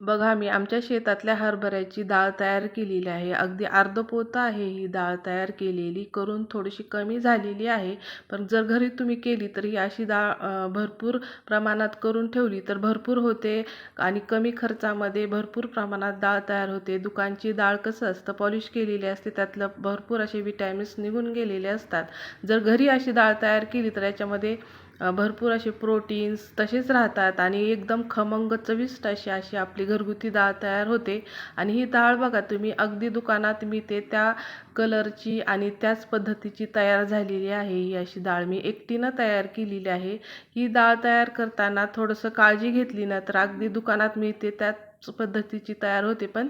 बघा मी आमच्या शेतातल्या हरभऱ्याची डाळ तयार केलेली आहे. अगदी अर्धं पोतं आहे ही डाळ तयार केलेली. करून थोडीशी कमी झालेली आहे. पण जर घरी तुम्ही केली तर ही अशी डाळ भरपूर प्रमाणात करून ठेवली तर भरपूर होते आणि कमी खर्चामध्ये भरपूर प्रमाणात डाळ तयार होते. दुकानची डाळ कसं असतं? पॉलिश केलेली असते. त्यातलं भरपूर असे विटॅमिन्स निघून गेलेले असतात. जर घरी अशी डाळ तयार केली तर याच्यामध्ये भरपूर असे प्रोटीन्स तसेच राहतात आणि एकदम खमंग चविष्ट अशी अशी आपली घरगुती डाळ तयार होते. आणि ही डाळ बघा तुम्ही अगदी दुकानात मिळते त्या कलरची आणि त्याच पद्धतीची तयार झालेली आहे. ही अशी डाळ मी एकटीनं तयार केलेली आहे. ही डाळ तयार करताना थोडंसं काळजी घेतली ना तर अगदी दुकानात मिळते त्यात पद्धतीची तयार होते पण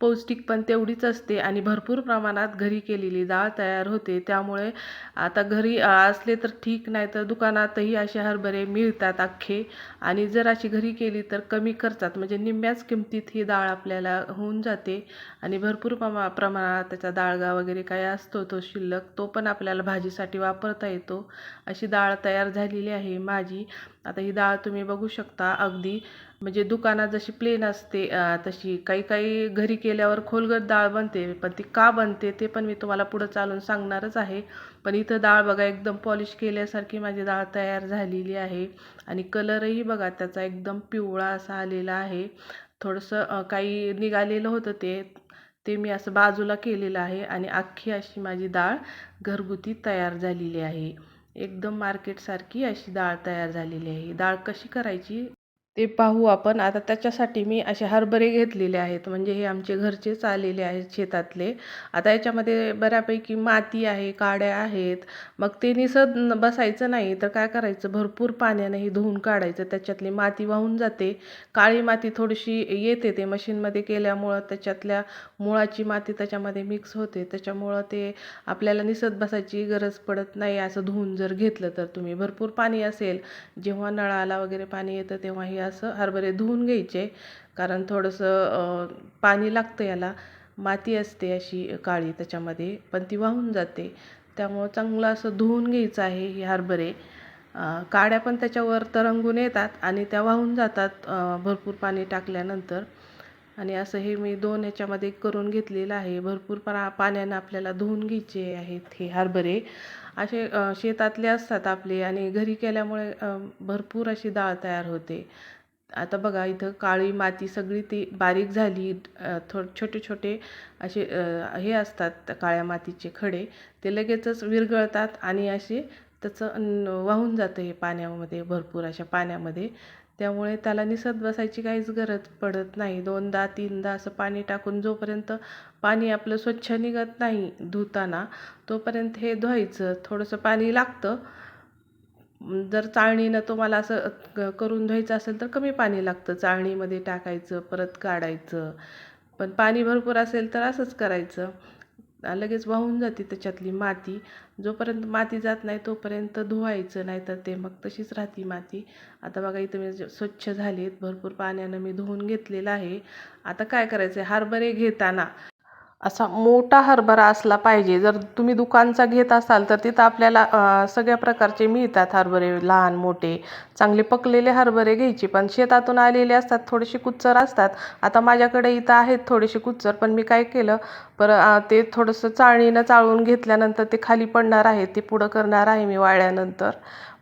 पौष्टिक पण तेवढीच असते आणि भरपूर प्रमाणात घरी केलेली डाळ तयार होते. त्यामुळे आता घरी असले तर ठीक नाही तर दुकानातही असे हरभरे मिळतात अख्खे. आणि जर अशी घरी केली तर कमी खर्चात म्हणजे निम्म्याच किमतीत ही डाळ आपल्याला होऊन जाते. आणि भरपूर प्रमा प्रमाणात त्याचा डाळगा वगैरे काय असतो तो शिल्लक तो पण आपल्याला भाजीसाठी वापरता येतो. अशी डाळ तयार झालेली आहे माझी. आता ही डाळ तुम्ही बघू शकता. अगदी म्हणजे दुकानात जशी प्लेन असते तशी काही काही घरी केल्यावर खोलगट डाळ बनते पण ती का बनते ते पण मी तुम्हाला पुढं चालून सांगणारच आहे. पण इथं डाळ बघा एकदम पॉलिश केल्यासारखी माझी डाळ तयार झालेली आहे. आणि कलरही बघा त्याचा एकदम पिवळा असा आलेला आहे. थोडंसं काही निघालेलं होतं ते ते मी असं बाजूला केलेलं आहे आणि अख्खी अशी माझी डाळ घरगुती तयार झालेली आहे. एकदम मार्केटसारखी अशी डाळ तयार झालेली आहे. डाळ कशी करायची? ते पाहू आपण. आता त्याच्यासाठी मी असे हरभरे घेतलेले आहेत. म्हणजे हे आमचे घरचेच आलेले आहेत शेतातले. आता याच्यामध्ये बऱ्यापैकी माती आहे काड्या आहेत. मग ते निसत बसायचं नाही. तर काय करायचं? भरपूर पाण्याने हे धुवून काढायचं. त्याच्यातली माती वाहून जाते. काळी माती थोडीशी येते ते मशीनमध्ये केल्यामुळं. त्याच्यातल्या मुळाची माती त्याच्यामध्ये मिक्स होते. त्याच्यामुळं ते आपल्याला निसत बसायची गरज पडत नाही. असं धुवून जर घेतलं तर तुम्ही. भरपूर पाणी असेल. जेव्हा नळाला वगैरे पाणी येतं तेव्हा हे असं हरभरे धुवून घ्यायचे कारण थोडंसं पाणी लागतं याला. माती असते अशी काळी त्याच्यामध्ये पण ती वाहून जाते. त्यामुळं चांगलं असं धुवून घ्यायचं आहे हे हरभरे. काड्या पण त्याच्यावर तरंगून येतात आणि त्या वाहून जातात भरपूर पाणी टाकल्यानंतर. आणि असं हे मी दोन ह्याच्यामध्ये करून घेतलेलं आहे. भरपूर पा पाण्यानं आपल्याला धुवून घ्यायचे आहेत हे हरभरे. असे शेतातले असतात आपले आणि घरी केल्यामुळे भरपूर अशी डाळ तयार होते. आता बघा इथं काळी माती सगळी ती बारीक झाली. थो छोटे छोटे असे हे असतात त्या काळ्या मातीचे खडे. ते लगेचच विरघळतात आणि असे त्याचं वाहून जातं हे पाण्यामध्ये भरपूर अशा पाण्यामध्ये. त्यामुळे त्याला निसत बसायची काहीच गरज पडत नाही. दोनदा तीनदा असं पाणी टाकून जोपर्यंत पाणी आपलं स्वच्छ निघत नाही धुताना तोपर्यंत हे धुवायचं. थोडंसं पाणी लागतं. जर चाळणीनं तुम्हाला असं क- करून धुवायचं असेल तर कमी पाणी लागतं. चाळणीमध्ये टाकायचं परत काढायचं. पण पाणी भरपूर असेल तर असंच करायचं. लगेच वाहून जाते त्याच्यातली माती. जोपर्यंत माती जात नाही तोपर्यंत धुवायचं. नाही तर ते मग तशीच राहते माती. आता बघा इथं मी स्वच्छ झालेत. भरपूर पाण्यानं मी धुवून घेतलेलं आहे. आता काय करायचं आहे हरभरे घेताना. असा मोठा हरभरा असला पाहिजे. जर तुम्ही दुकानचा घेत असाल तर तिथं आपल्याला सगळ्या प्रकारचे मिळतात हरभरे लहान मोठे. चांगले पकलेले हरभरे घ्यायचे पण शेतातून आलेले असतात थोडेसे कुच्चर असतात. आता माझ्याकडे इथं आहेत थोडेसे कुच्चर पण मी काय केलं पर ते थोडंसं चाळणीनं चाळून घेतल्यानंतर ते खाली पडणार आहे ते पुढं करणार आहे मी वाळल्यानंतर.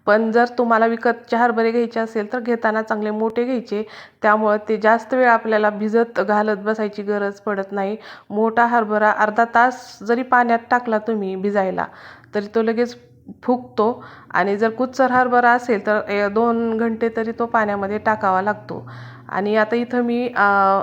पण जर तुम्हाला विकतचे हरभरे घ्यायचे असेल तर घेताना चांगले मोठे घ्यायचे. त्यामुळं ते जास्त वेळ आपल्याला भिजत घालत बसायची गरज पडत नाही. मोठा हरभरा अर्धा तास जरी पाण्यात टाकला तुम्ही भिजायला तरी तो लगेच फुगतो. आणि जर कुच्चर हरभरा असेल तर दोन घंटे तरी तो पाण्यामध्ये टाकावा लागतो. आणि आता इथं मी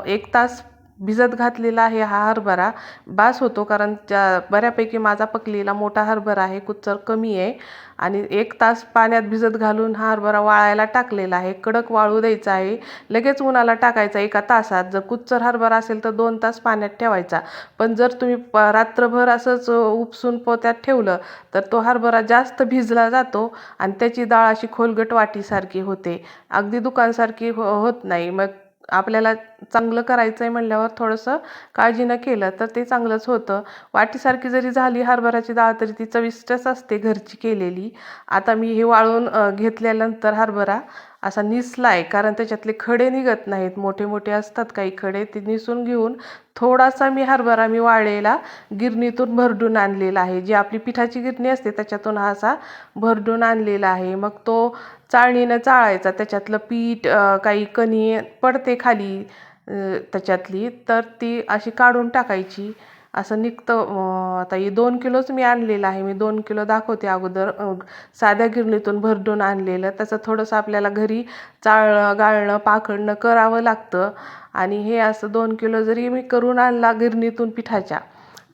एक तास भिजत घातलेला आहे हा हरभरा. बास होतो कारण त्या बऱ्यापैकी माझा पकलेला मोठा हरभरा आहे कुच्चर कमी आहे. आणि एक तास पाण्यात भिजत घालून हा हरभरा वाळायला टाकलेला आहे. कडक वाळू द्यायचा आहे. लगेच उन्हाला टाकायचा एका तासात. जर कुच्चर हरभरा असेल तर दोन तास पाण्यात ठेवायचा. पण जर तुम्ही प रात्रभर असंच उपसून पोत्यात ठेवलं तर तो हरभरा जास्त भिजला जातो आणि त्याची डाळ अशी खोलगट वाटीसारखी होते. अगदी दुकानसारखी हो होत नाही. मग आपल्याला चांगलं करायचं आहे म्हणल्यावर थोडंसं काळजीनं केलं तर ते चांगलंच होतं. वाटीसारखी जरी झाली हरभऱ्याची डाळ तरी ती चविष्टच असते घरची केलेली. आता मी हे वाळून घेतल्यानंतर हरभरा असा निसला आहे कारण त्याच्यातले खडे निघत नाहीत. मोठे मोठे असतात काही खडे ते निसून घेऊन थोडासा मी हरभरा मी वाळलेला गिरणीतून भरडून आणलेला आहे. जी आपली पिठाची गिरणी असते त्याच्यातून हा असा भरडून आणलेला आहे. मग तो चाळणीनं चाळायचा त्याच्यातलं पीठ काही कणी पडते खाली त्याच्यातली तर ती अशी काढून टाकायची. असं निघतं. आता हे दोन किलोच मी आणलेलं आहे. मी दोन किलो दाखवते अगोदर. साध्या गिरणीतून भरडून आणलेलं. त्याचं थोडंसं आपल्याला घरी चाळणं गाळणं पाकडणं करावं लागतं. आणि हे असं दोन किलो जरी मी करून आणला गिरणीतून पिठाच्या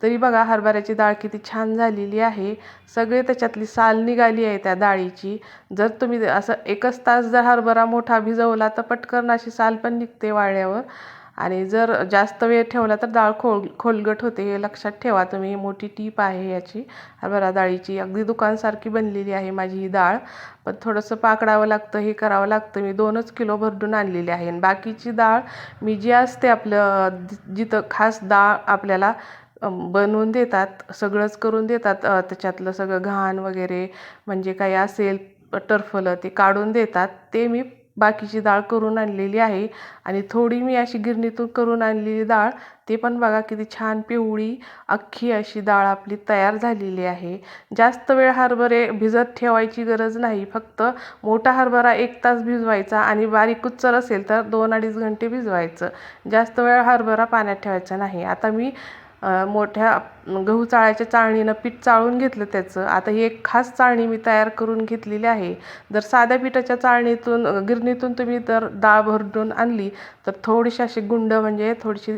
तरी बघा हरभऱ्याची डाळ किती छान झालेली आहे. सगळे त्याच्यातली साल निघाली आहे त्या डाळीची. जर तुम्ही असं एकच तास जर हरभरा मोठा भिजवला तर पटकन अशी साल पण निघते वाळ्यावर आणि जर जास्त वेळ ठेवला तर डाळ खोल खोलगट होते हे लक्षात ठेवा. तुम्ही ही मोठी टीप आहे याची. हरभरा डाळीची अगदी दुकानसारखी बनलेली आहे माझी ही डाळ. पण थोडंसं पाकडावं लागतं हे करावं लागतं. मी दोनच किलो भरडून आणलेली आहे. आणि बाकीची डाळ मी जी असते आपलं जिथं खास डाळ आपल्याला बनवून देतात सगळंच करून देतात त्याच्यातलं सगळं घाण वगैरे म्हणजे काही असेल टरफलं ते काढून देतात. ते मी बाकीची डाळ करून आणलेली आहे. आणि थोडी मी अशी गिरणीतून करून आणलेली डाळ ते पण बघा किती छान पिवळी अख्खी अशी डाळ आपली तयार झालेली आहे. जास्त वेळ हरभरे भिजत ठेवायची गरज नाही. फक्त मोठा हरभरा एक तास भिजवायचा आणि बारीक कुच्चर असेल तर दोन अडीच घंटे भिजवायचं. जास्त वेळ हरभरा पाण्यात ठेवायचा नाही. आता मी मोठ्या गहू चाळायच्या चाळणीनं पीठ चाळून घेतलं त्याचं. आता ही एक खास चाळणी मी तयार करून घेतलेली आहे. जर साध्या पिठाच्या चाळणीतून गिरणीतून तुम्ही जर डाळ भरडून आणली तर थोडीशी अशी गुंड म्हणजे थोडीशी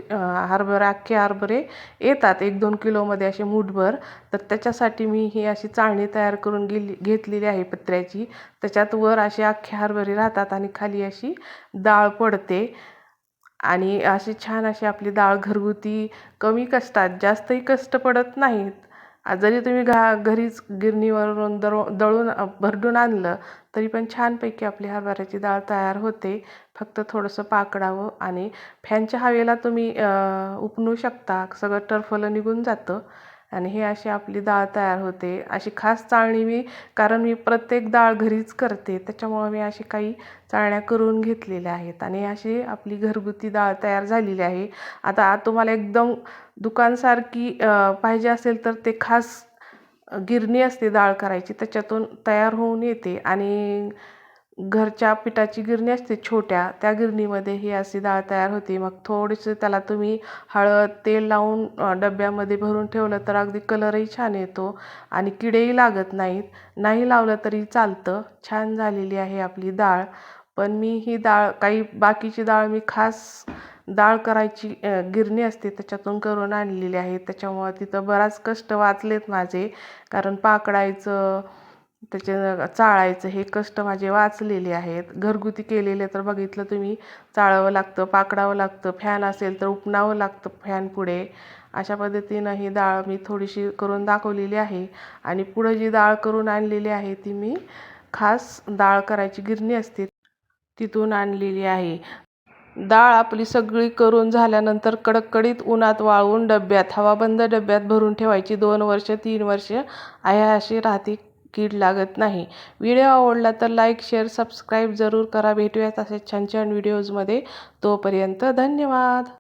हरभरे अख्खे हरभरे येतात. एक दोन किलोमध्ये असे मूठभर. तर त्याच्यासाठी मी ही अशी चाळणी तयार करून गेली घेतलेली आहे पत्र्याची. त्याच्यात वर असे अख्खे हरभरे राहतात आणि खाली अशी डाळ पडते. आणि अशी छान अशी आपली डाळ घरगुती कमी कष्टात जास्तही कष्ट पडत नाहीत. जरी तुम्ही घा घरीच गिरणीवरून दळ दळून भरडून आणलं तरी पण छानपैकी आपली हरभऱ्याची डाळ तयार होते. फक्त थोडंसं पाकडावं आणि फॅनच्या हवेला तुम्ही उपणू उपनू शकता. सगळं टरफलं निघून जातं. आणि हे अशी आपली डाळ तयार होते. अशी खास चाळणी मी कारण मी प्रत्येक डाळ घरीच करते त्याच्यामुळं मी अशी काही चाळण्या करून घेतलेल्या आहेत. आणि अशी आपली घरगुती डाळ तयार झालेली आहे. आता तुम्हाला एकदम दुकानसारखी पाहिजे असेल तर ते खास गिरणी असते डाळ करायची त्याच्यातून तयार होऊन येते. आणि घरच्या पिठाची गिरणी असते छोट्या त्या गिरणीमध्ये ही अशी डाळ तयार होते. मग थोडीसं त्याला तुम्ही हळद तेल लावून डब्यामध्ये भरून ठेवलं तर अगदी कलरही छान येतो आणि किडेही लागत नाहीत. नाही लावलं तरी चालतं. छान झालेली आहे आपली डाळ. पण मी ही डाळ काही बाकीची डाळ मी खास डाळ करायची गिरणी असते त्याच्यातून करून आणलेली आहे. त्याच्यामुळं तिथं बराच कष्ट वाचलेत माझे. कारण पाकडायचं त्याचे चाळायचं हे कष्ट माझे वाचलेले आहेत. घरगुती केलेले तर बघितलं तुम्ही चाळावं लागतं पाकडावं लागतं फॅन असेल तर उपणावं लागतं फॅन पुढे. अशा पद्धतीनं ही डाळ मी थोडीशी करून दाखवलेली आहे आणि पुढं जी डाळ करून आणलेली आहे ती मी खास डाळ करायची गिरणी असते तिथून आणलेली आहे. डाळ आपली सगळी करून झाल्यानंतर कडकडीत उन्हात वाळवून डब्यात हवाबंद डब्यात भरून ठेवायची. दोन वर्ष तीन वर्ष आहे अशी राहते कीड लागत नाही. व्हिडिओ आवडला तर लाईक शेअर सबस्क्राईब जरूर करा. भेटूयात असे छान छान व्हिडिओजमध्ये. तोपर्यंत धन्यवाद.